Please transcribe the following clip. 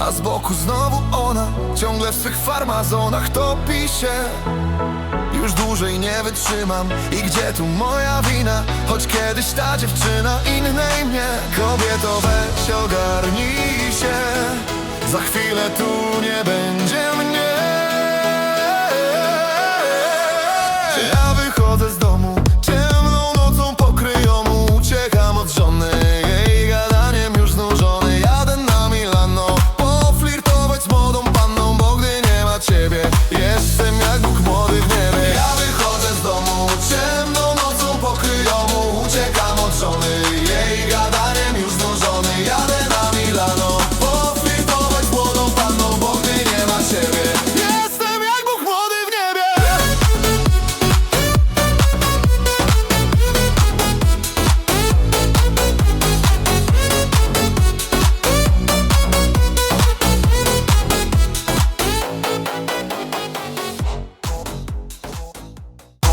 A z boku znowu ona. Ciągle w swych farmazonach topi się. Już dłużej nie wytrzymam. I gdzie tu moja wina? Choć kiedyś ta dziewczyna innej mnie. Kobieto weź ogarnij się. Za chwilę tu nie będzie